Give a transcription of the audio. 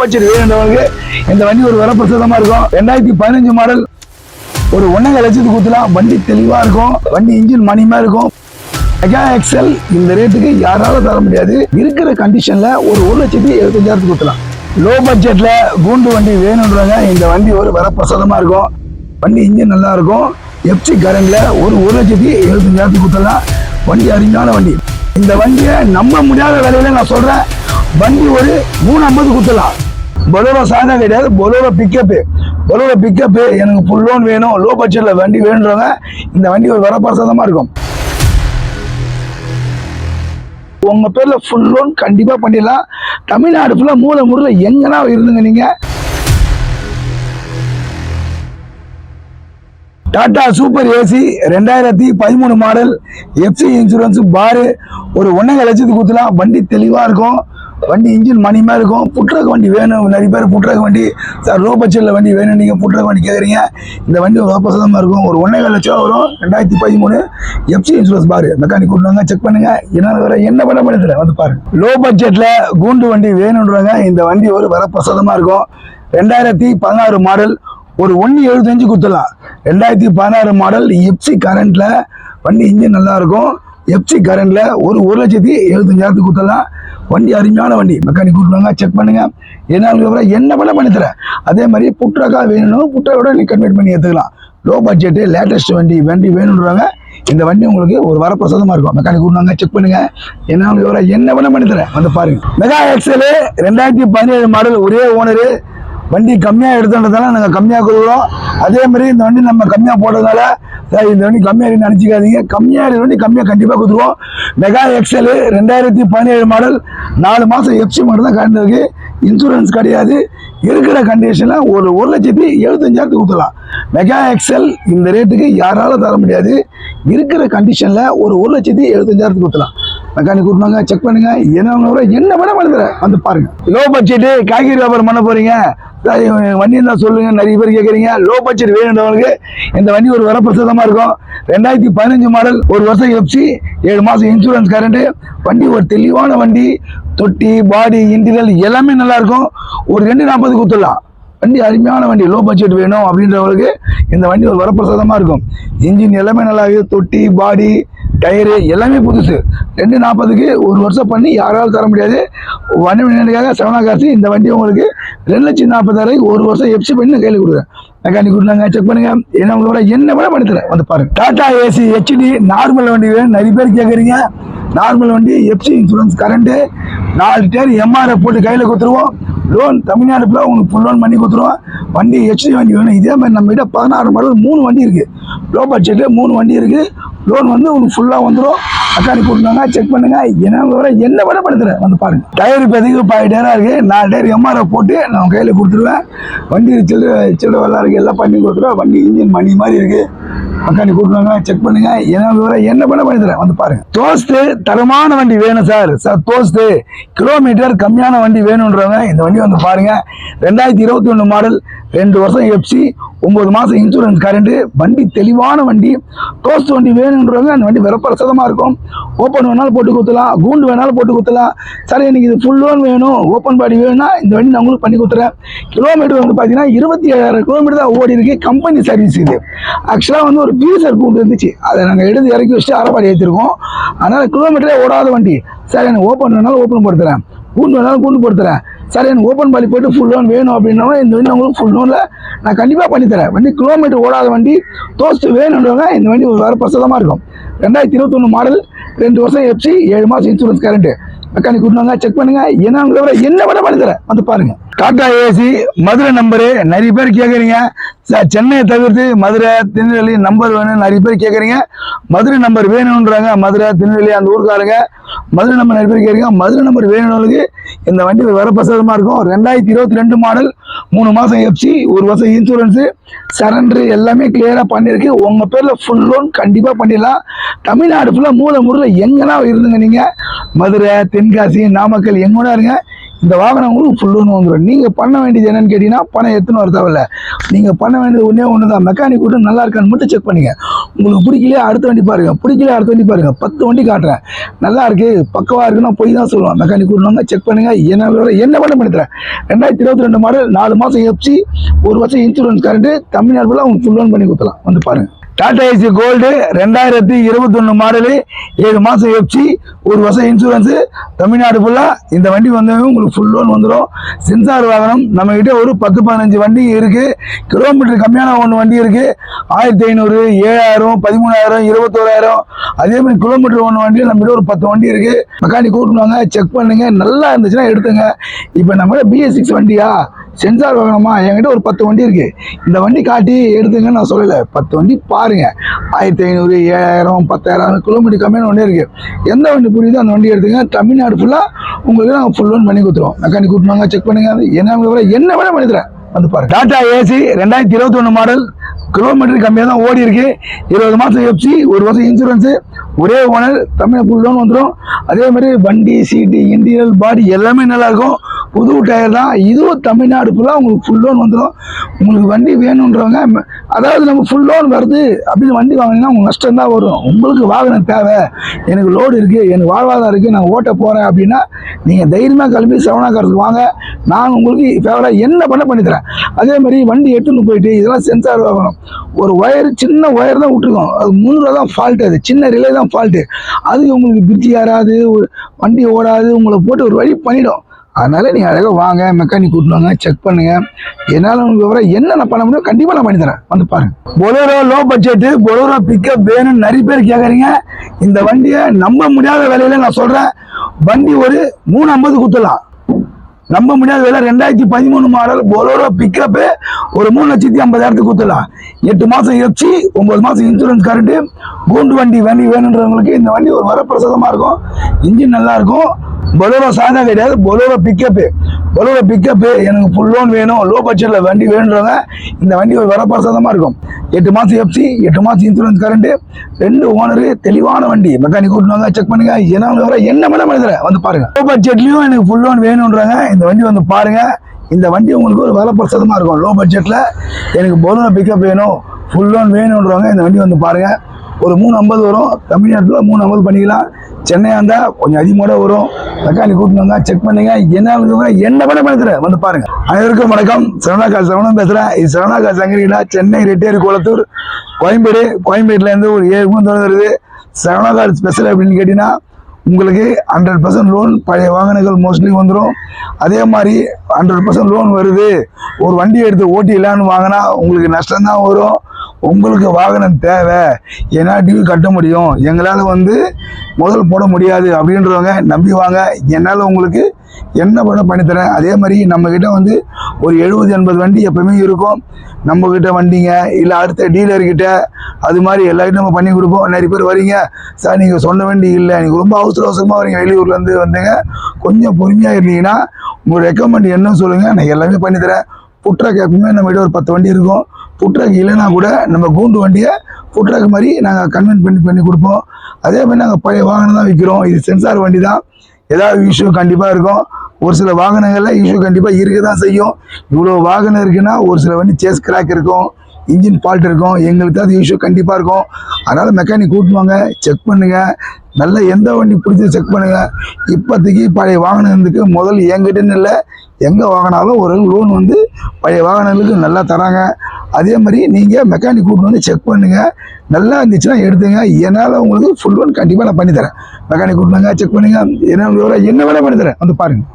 Budget வேணுன்றவங்களுக்கு இந்த வண்டி ஒரு வரப்பிரசாதமா இருக்கும். ரெண்டாயிரத்தி பதினஞ்சு மாடல் ஒரு ஒன்னரை லட்சத்துக்கு ஊத்தலாம் வண்டி தெளிவா இருக்கும். வண்டி இன்ஜின் மணிமா இருக்கும். மெகா எக்ஸல் இந்த ரேட்டுக்கு யாராலும் தர முடியாது. இருக்கிற கண்டிஷன்ல ஒரு ஒரு லட்சத்தி எழுபத்தஞ்சாயிரத்துக்கு ஊத்தலாம் லோ பட்ஜெட்ல கூண்டு வண்டி வேணுன்றவங்க இந்த வண்டி ஒரு வரப்பிரசாதமா இருக்கும். வண்டி இன்ஜின் நல்லா இருக்கும். எஃப்சி கரண்ட்ல ஒரு ஒரு லட்சத்தி எழுபத்தஞ்சாயிரத்துக்கு ஊத்தலாம் வண்டி அருமையான வண்டி. இந்த வண்டியை நம்ப முடியாத விலையில நான் சொல்றேன். வண்டி ஒரு மூணு ஐம்பது குத்தலாம் பொலோரோ சாதா கிடையாது பொலோரோ பிக்கப்பு பொலோரோ பிக்கப்பு எனக்கு ஃபுல் லோன் வேணும் லோ பட்ஜெட்டில் வண்டி வேணுன்றவங்க இந்த வண்டி ஒரு வரப்பிரசாதமாக இருக்கும். உங்க பேர்ல ஃபுல் லோன் கண்டிப்பா பண்ணிடலாம். தமிழ்நாடு ஃபுல்லாக மூல முறையில் எங்கன்னா இருந்துங்க நீங்க? டாடா சூப்பர் ஏசி ரெண்டாயிரத்தி பதிமூணு மாடல் எஃப்சி இன்சூரன்ஸ் பாரு. ஒரு ஒன்றரை லட்சத்துக்கு ஊற்றலாம் வண்டி தெளிவாக இருக்கும். வண்டி இன்ஜின் மணிமா இருக்கும். புட்ரக் வண்டி வேணும். நிறைய பேர் புட்ரக் வண்டி சார் லோ பட்ஜெட்டில் வண்டி வேணும் நீங்கள் புட்ரக் வண்டி கேட்குறீங்க இந்த வண்டி ஒரு வாபசமாக இருக்கும். ஒரு ஒன்றே லட்சம் வரும். ரெண்டாயிரத்தி பதிமூணு எஃப்சி இன்சூரன்ஸ் பாரு. மெக்கானிக் கூட்டுவாங்க செக் பண்ணுங்க. என்ன வர என்ன பண்ண பண்ணி வந்து பாருங்க லோ பட்ஜெட்டில் கூண்டு வண்டி வேணுன்றவங்க இந்த வண்டி ஒரு வரப்பிரசாதமாக இருக்கும். ரெண்டாயிரத்தி பதினாறு மாடல் ஒரு ஒன்று எழுபத்தஞ்சு கொடுத்துடலாம். ரெண்டாயிரத்தி பதினாறு மாடல் எப்சி கரண்ட்டில் வண்டி இன்ஜின் நல்லாயிருக்கும் எஃப்சி கரண்டில் ஒரு ஒரு லட்சத்தி எழுபத்தஞ்சாயிரத்துக்கு கொடுத்தலாம் வண்டி அருமையான வண்டி. மெக்கானிக் கூட்டுவாங்க செக் பண்ணுங்க. என்ன விவரம்? என்ன பண்ண பண்ணித்தரேன் அதே மாதிரி புட்ரக்கா வேணும் புட்ரக்கோட நீ கன்வெர்ட் பண்ணி எடுத்துக்கலாம். லோ பட்ஜெட்டு லேட்டஸ்ட் வண்டி வண்டி வேணுன்றாங்க இந்த வண்டி உங்களுக்கு ஒரு வரப்பிரசாதமாக இருக்கும். மெக்கானிக் கூட்டுவாங்க செக் பண்ணுங்க. என்ன விவரம்? என்ன பண்ண பண்ணி தரேன் வந்து பாருங்க. மெகா எக்ஸல் ரெண்டாயிரத்தி பதினேழு மாடல் ஒரே ஓனரு வண்டி கம்மியாக எடுத்துன்றதால நாங்கள் கம்மியாக கொடுக்குறோம். அதே மாதிரி இந்த வண்டி நம்ம கம்மியாக போட்டதால இந்த வண்டி கம்மியாக நினச்சிக்காதீங்க. கம்மியாக இருக்கிற வண்டி கம்மியாக கண்டிப்பாக கொடுத்துருவோம். மெகா எக்ஸல் ரெண்டாயிரத்தி பதினேழு மாடல் நாலு மாதம் எஃப்சி மட்டும் தான் கரண்ட் இன்சூரன்ஸ் கிடையாது. இருக்கிற கண்டிஷனில் ஒரு ஒரு லட்சத்தி எழுபத்தஞ்சாயிரத்துக்கு ஊற்றலாம் மெகா எக்ஸல் இந்த ரேட்டுக்கு யாராலும் தர முடியாது. இருக்கிற கண்டிஷனில் ஒரு ஒரு லட்சத்தி எழுபத்தஞ்சாயிரத்துக்கு ஊற்றலாம் மெக்கானிக் கூட்டினாங்க செக் பண்ணுங்க. என்ன என்ன பண்ண பண்ணுற வந்து பாருங்க. லோ பட்ஜெட்டு காய்கறி வியாபாரம் பண்ண போறீங்க. வண்டி இருந்தால் சொல்லுங்க. நிறைய பேர் கேட்குறீங்க லோ பட்ஜெட் வேணுன்றவங்களுக்கு இந்த வண்டி ஒரு வரப்பிரசாதமாக இருக்கும். ரெண்டாயிரத்தி பதினஞ்சு மாடல் ஒரு வருஷம் எஃப்சி ஏழு மாதம் இன்சூரன்ஸ் கரண்ட் வண்டி ஒரு தெளிவான வண்டி. தொட்டி பாடி இன்டீரியல் எல்லாமே நல்லாயிருக்கும் ஒரு ரெண்டு நாற்பது கொடுத்துடலாம். வண்டி அருமையான வண்டி. லோ பட்ஜெட் வேணும் அப்படின்றவங்களுக்கு இந்த வண்டி ஒரு வரப்பிரசாதமாக இருக்கும். இன்ஜின் எல்லாமே நல்லா இருக்குது. தொட்டி பாடி டயரு எல்லாமே புதுசு. ரெண்டு நாற்பதுக்கு ஒரு வருஷம் பண்ணி யாராலும் தர முடியாது. வண்டி வண்டிக்காக செவனா காசு இந்த வண்டி உங்களுக்கு ரெண்டு லட்சம் நாற்பதாயிரம் ஒரு வருஷம் எப்சி பண்ணி நான் கையில் கொடுக்குறேன். மெக்கானிக் கொடுத்தாங்க செக் பண்ணுங்க. என்ன உங்களோட என்ன வேணா பண்ணித்தரேன் வந்து பாருங்க. டாடா ஏசி ஹெச்டி நார்மல் வண்டி வேணும். நிறைய பேர் கேட்குறீங்க நார்மல் வண்டி எஃப்சி இன்சூரன்ஸ் கரண்ட்டு நாலு டேர் எம்ஆர்எஃப் போட்டு கையில் கொடுத்துருவோம். லோன் தமிழ்நாடு ஃபுல்லாக உங்களுக்கு ஃபுல் லோன் பண்ணி கொடுத்துருவோம். வண்டி ஹெச்டி வண்டி வேணும். இதே மாதிரி நம்ம கிட்ட பதினாறு மாடல் மூணு வண்டி இருக்குது லோ பட்ஜெட்டில் மூணு வண்டி இருக்குது லோன் வந்து உங்களுக்கு ஃபுல்லாக வந்துடும் மெக்கானிக் கொடுத்தாங்க செக் பண்ணுங்க. என்ன விவர என்ன விட படுத்துறேன் வந்து பாருங்க. டயர் இப்போதைக்கு பாதி டயராக இருக்குது நாலு டயர் எம்ஆர்எஃப் போட்டு நான் கையில் கொடுத்துருவேன். வண்டி சில்லற சில்லற வெள்ளா இருக்குது எல்லாம் பண்ணி கொடுத்துருவேன். வண்டி இன்ஜின் மணி மாதிரி இருக்குது மெக்கானிக் கூட்டுவாங்க செக் பண்ணுங்க. என்ன விவரம் என்ன பண்ண பண்ணி வந்து பாருங்க. தோஸ்து தரமான வண்டி வேணும் சார். சார் தோஸ்து. கிலோமீட்டர் கம்மியான வண்டி வேணுன்றவங்க இந்த வண்டி வந்து பாருங்க. ரெண்டாயிரத்தி இருபத்தி ஒன்று மாடல் ரெண்டு வருஷம் எஃப்சி ஒன்பது மாதம் இன்சூரன்ஸ் கரண்ட் வண்டி தெளிவான வண்டி டோஸ்ட் வண்டி வேணுன்றவங்க அந்த வண்டி விரப்பிரசதமா இருக்கும். ஓப்பன் வேணாலும் போட்டு கொடுத்துலாம் கூண்டு வேணாலும் போட்டு கொடுத்துலாம். சார் எனக்கு இது ஃபுல் லோன் வேணும் ஓப்பன் பாடி வேணும்னா இந்த வண்டி நான் உங்களுக்கு பண்ணி கொடுத்துறேன். கிலோமீட்டர் வந்து பார்த்தீங்கன்னா இருபத்தி ஏழாயிரம் கிலோமீட்டர் தான் ஓடி இருக்கு கம்பெனி சர்வீஸ் இது. ஆக்சுவலாக வந்து ஒரு பீசர் கூண்டு இருந்துச்சு. அதை நாங்கள் எடுத்து இறக்கி வச்சுட்டு அரைப்பாடி ஏற்றிருக்கோம் அதனால் கிலோமீட்டரே ஓடாத வண்டி. சார் எனக்கு ஓப்பன் வேணாலும் ஓப்பன் போட்டுறேன் கூண்டு வேணாலும் கூண்டு போட்டுறேன் சார் எனக்கு ஓப்பன் பாலி போட்டு ஃபுல் லோன் வேணும் அப்படின்னா இந்த வண்டி உங்களுக்கு ஃபுல் லோனில் நான் கண்டிப்பாக பண்ணித்தரேன் வண்டி கிலோமீட்டர் ஓடாத வண்டி தோஸ்ட்டு வேணுன்றவங்க இந்த வண்டி ஒரு வேறு பிரசாதமாக இருக்கும். ரெண்டாயிரத்தி இருபத்தொன்று மாடல் ரெண்டு வருஷம் எஃப்சி ஏழு மாதம் இன்சூரன்ஸ் கரண்ட்டு மெக்கானிக் கொடுத்தாங்க செக் பண்ணுங்க. என்ன விட என்ன விட பண்ணித்தரேன் வந்து பாருங்கள் டாடா ஏசி மதுரை நம்பரு நிறைய பேர் கேட்குறீங்க சென்னையை தவிர்த்து மதுரை திருநெல்வேலி நம்பர் வேணும் நிறைய பேர் கேட்குறீங்க மதுரை நம்பர் வேணுன்றாங்க மதுரை திருநெல்வேலி அந்த ஊருக்காரங்க. மதுரை நம்பர் நிறைய பேர் கேட்குறீங்க மதுரை நம்பர் வேணும்னு இந்த வண்டி வரப்பிரசாதமாக இருக்கும். ரெண்டாயிரத்தி இருபத்தி ரெண்டு மாடல் மூணு மாதம் எஃப்சி ஒரு வருஷம் இன்சூரன்ஸு சரண்டரு எல்லாமே கிளியராக பண்ணியிருக்கு. உங்கள் பேரில் ஃபுல் லோன் கண்டிப்பாக பண்ணிடலாம். தமிழ்நாடு ஃபுல்லாக மூல முறையில் எங்கன்னா இருந்துங்க நீங்கள் மதுரை தென்காசி நாமக்கல் எங்கூட இருங்க. இந்த வாகனம் உங்களுக்கு ஃபுல் லோன் வந்துடும் நீங்கள் பண்ண வேண்டியது என்னன்னு கேட்டிங்கன்னா பணம் எத்தனை வர தேவையில்ல. நீங்கள் பண்ண வேண்டியது ஒன்றே ஒன்று தான் மெக்கானிக் விட்டு நல்லா இருக்கான்னு மட்டும் செக் பண்ணுங்கள் உங்களுக்கு பிடிக்கலையே அடுத்த வண்டி பாருங்கள் பிடிக்கலையே அடுத்த வண்டி பாருங்கள் பத்து வண்டி காட்டுறேன். நல்லா இருக்குது பக்கவாக இருக்குன்னா போய் தான் சொல்லுவேன். மெக்கானிக் கூட்டினாங்க செக் பண்ணுங்க. என்ன விவரம், என்ன பண்ண பண்ணித்தரேன். ரெண்டாயிரத்தி இருபத்தி ரெண்டு மாடல் நாலு மாதம் எஃப்சி ஒரு வருஷம் இன்சூரன்ஸ் கரண்ட்டு தமிழ்நாடு ஃபுல்லாக உங்களுக்கு ஃபுல் லோன் பண்ணி கொடுத்தலாம் வந்து பாருங்கள் டாடா ஏசி கோல்டு ரெண்டாயிரத்தி இருபத்தொன்னு மாடலு ஏழு மாதம் எஃப்சி ஒரு வருஷம் இன்சூரன்ஸு தமிழ்நாடு ஃபுல்லாக இந்த வண்டி வந்து உங்களுக்கு ஃபுல் லோன் வந்துடும் சென்சார் வாகனம் நம்மக்கிட்ட ஒரு பத்து பதினஞ்சு வண்டி இருக்குது கிலோமீட்டர் கம்மியான ஒன்று வண்டி இருக்குது ஆயிரத்தி ஐநூறு ஏழாயிரம் பதிமூணாயிரம் இருபத்தோராயிரம். அதே மாதிரி கிலோமீட்டர் ஒன்று வண்டி நம்மகிட்ட ஒரு பத்து வண்டி இருக்குது மெக்கானிக் கூட்டினாங்க செக் பண்ணுங்க. நல்லா இருந்துச்சுன்னா எடுத்துங்க. இப்போ நம்மகிட்ட பிஎஸ் சிக்ஸ் வண்டியா? சென்சார் வாகனமா? என்கிட்ட ஒரு பத்து வண்டி இருக்குது இந்த வண்டி காட்டி எடுத்துங்கன்னு நான் சொல்லலை. பத்து வண்டி பா பாருங்க. ஆயிரத்தி ஐநூறு ஏழாயிரம் பத்தாயிரம் கிலோமீட்டர் கம்மியான வண்டி இருக்கு. எந்த வண்டி புரியுதோ அந்த வண்டி எடுத்துங்க. தமிழ்நாடு ஃபுல்லாக உங்களுக்கு நாங்கள் ஃபுல் லோன் பண்ணி கொடுத்துருவோம். மெக்கானிக் கூட்டுவாங்க செக் பண்ணுங்க. என்ன விட என்ன வேணா பண்ணி தரேன் வந்து பாருங்க. டாடா ஏசி ரெண்டாயிரத்தி இருபத்தொன்று மாடல் கிலோமீட்டர் கம்மியாக தான் ஓடி இருக்கு. இருபது மாதம் எஃப்சி ஒரு வருஷம் இன்சூரன்ஸு ஒரே ஓனர் தமிழ் ஃபுல் லோன் வந்துடும் அதே மாதிரி வண்டி சீட்டு இன்டீரியல் பாடி எல்லாமே நல்லாயிருக்கும் புது டயர் தான். இதுவும் தமிழ்நாடு ஃபுல்லாக உங்களுக்கு ஃபுல் லோன் வந்துடும் உங்களுக்கு வண்டி வேணுன்றவங்க அதாவது நம்ம ஃபுல் லோன் வருது அப்படின்னு வண்டி வாங்கினீங்கன்னா உங்களுக்கு நஷ்டம் தான் வரும். உங்களுக்கு வாகனம் தேவை. எனக்கு லோடு இருக்குது எனக்கு வாழ்வாதாரம் இருக்குது நான் ஓட்ட போகிறேன் அப்படின்னா நீங்கள் தைரியமாக கிளம்பி சரவணாக்காரத்துக்கு வாங்க. நான் உங்களுக்கு ஃபேவராக என்ன பண்ண பண்ணித்தரேன் அதே மாதிரி வண்டி எடுத்துன்னு போயிட்டு இதெல்லாம் சென்சார் வாங்கணும். ஒரு ஒயர் சின்ன ஒயர் தான் விட்டுருக்கோம். அது முந்நூறுவா தான் ஃபால்ட் அது. சின்ன ரிலே தான் ஃபால்ட்டு அதுக்கு உங்களுக்கு பிரிட்ஜ் ஏறாது ஒரு வண்டி ஓடாது உங்களை போட்டு ஒரு வழி பண்ணிடும். அதனால நீங்கள் அழகாக வாங்க மெக்கானிக் கூட்டினாங்க செக் பண்ணுங்க. என்னால் உங்களுக்கு விவரம் என்ன பண்ண முடியும் கண்டிப்பாக நான் பண்ணி தரேன். வந்து பாருங்க. Bolero low budget Bolero pickup வேணும்னு நிறைய பேர் கேட்குறீங்க இந்த வண்டியை நம்ப முடியாத விலையில நான் சொல்கிறேன் வண்டி ஒரு மூணு ஐம்பது கொடுத்துடலாம் நம்ப முடியாத விலை ரெண்டாயிரத்தி பதிமூணு மாடல் பொலோரோ பிக்கப்பு ஒரு மூணு லட்சத்தி ஐம்பதாயிரத்துக்கு கொடுத்துடலாம் எட்டு மாதம் எஃப்சி ஒம்பது மாதம் இன்சூரன்ஸ் கரண்ட்டு கூண்டு வண்டி வண்டி வேணுன்றவங்களுக்கு இந்த வண்டி ஒரு வரப்பிரசாதமாக இருக்கும். இன்ஜின் நல்லாயிருக்கும் பொலோரோ சாதா கிடையாது. பொலோரோ பிக்கப்பு பொலோரோ பிக்கப்பு எனக்கு ஃபுல் லோன் வேணும். லோ பட்ஜெட்டில் வண்டி வேணுன்றவங்க இந்த வண்டி ஒரு வரப்பிரசாதமாக இருக்கும். எட்டு மாதம் எஃப்சி எட்டு மாதம் இன்சூரன்ஸ் கரண்ட்டு ரெண்டு ஓனரு தெளிவான வண்டி. மெக்கானிக் கூட்டினாங்க செக் பண்ணுங்க. என்ன வர என்ன மேடம் மாதிரி வந்து பாருங்க. லோ பட்ஜெட்லையும் எனக்கு ஃபுல் லோன் வேணுன்றாங்க இந்த வண்டி வந்து பாருங்க. இந்த வண்டி உங்களுக்கு ஒரு வரப்பிரசாதமாக இருக்கும். லோ பட்ஜெட்டில் எனக்கு பொலோரோ பிக்கப் வேணும். ஃபுல் லோன் வேணுன்றவங்க இந்த வண்டி வந்து பாருங்கள் ஒரு மூணு ஐம்பது வரும். தமிழ்நாட்டில் மூணு ஐம்பது பண்ணிக்கலாம். சென்னையாக இருந்தால் கொஞ்சம் அதிகமாக வரும். தக்காளி மெக்கானிக் வந்தால் செக் பண்ணுங்க. என்ன என்ன பண்ண பண்ணுறேன் வந்து பாருங்க. அனைவருக்கும் வணக்கம். சரவணாக்கா சரவணன் பேசுகிறேன் இது சரவணாக்கா சங்கரிடா சென்னை ரெட்டேரி குளத்தூர் கோயம்பேடு. கோயம்பேட்டிலேருந்து ஒரு ஏழு மூணு தூரம் வருது. சரவணாக்கா ஸ்பெஷல் அப்படின்னு கேட்டிங்கன்னா உங்களுக்கு ஹண்ட்ரட் பர்சன்ட் லோன் பழைய வாகனங்கள் மோஸ்ட்லி வந்துடும் அதே மாதிரி ஹண்ட்ரட் பர்சன்ட் லோன் வருது. ஒரு வண்டி எடுத்து ஓட்டிடலான்னு வாங்கினா உங்களுக்கு நஷ்டம் தான் வரும். உங்களுக்கு வாகனம் தேவை. ஏன்னா டியூ கட்ட முடியும். எங்களால் வந்து முதல் போட முடியாது அப்படின்றவங்க நம்பி வாங்க. என்னால் உங்களுக்கு என்ன பண்ண பண்ணித்தரேன். அதே மாதிரி நம்மக்கிட்ட வந்து ஒரு எழுபது எண்பது வண்டி எப்பவுமே இருக்கும். நம்மக்கிட்ட வண்டிங்க இல்லை அடுத்த டீலர்கிட்ட அது மாதிரி எல்லாருக்கும் நம்ம பண்ணி கொடுப்போம். நிறைய பேர் வரீங்க. சார் நீங்கள் சொன்ன வண்டி இல்லை. நீங்கள் ரொம்ப அவசர அவசரமாக வரீங்க. வெளியூர்லேருந்து வந்தீங்க. கொஞ்சம் பொறுமையாக இருந்தீங்கன்னா உங்கள் ரெக்கமெண்ட் என்ன சொல்லுங்கள் நான் எல்லாமே பண்ணித்தரேன். புட்ரக் எப்பவுமே நம்மகிட்ட ஒரு பத்து வண்டி இருக்கும். ஃபுட்ராக் இல்லைன்னா கூட நம்ம கூண்டு வண்டியை ஃபுட்ராக் மாதிரி நாங்கள் கன்வென்ட் பண்ணி பண்ணி கொடுப்போம். அதே மாதிரி நாங்கள் பழைய வாகனம் தான் விற்கிறோம் இது சென்சார் வண்டி தான். ஏதாவது இஷ்யூ கண்டிப்பாக இருக்கும். ஒரு சில வாகனங்களில் இஷ்யூ கண்டிப்பாக இருக்க தான் செய்யும். இவ்வளோ வாகனம் இருக்குன்னா ஒரு சில வண்டி சேஸ் கிராக் இருக்கும். இன்ஜின் ஃபால்ட் இருக்கும். எங்களுக்கு அது இஷ்யூ கண்டிப்பாக இருக்கும். அதனால் மெக்கானிக் கூட்டுவாங்க செக் பண்ணுங்கள் நல்லா எந்த வண்டி பிடிச்சி செக் பண்ணுங்கள் இப்போதைக்கு பழைய வாகனத்துக்கு முதல் என்கிட்டன்னு இல்லை. எங்கே வாங்கினாலும் ஒரு லோன் வந்து பழைய வாகனங்களுக்கு நல்லா தராங்க. அதே மாதிரி நீங்கள் மெக்கானிக் கூட்டு வந்து செக் பண்ணுங்கள் நல்லா இருந்துச்சுன்னா எடுத்துங்க. என்னால் உங்களுக்கு ஃபுல் லோன் கண்டிப்பாக நான் பண்ணித்தரேன். மெக்கானிக் கூட்டினாங்க செக் பண்ணுங்க. என்ன விவரம்? என்ன வேணால் பண்ணித்தரேன். வந்து பாருங்கள்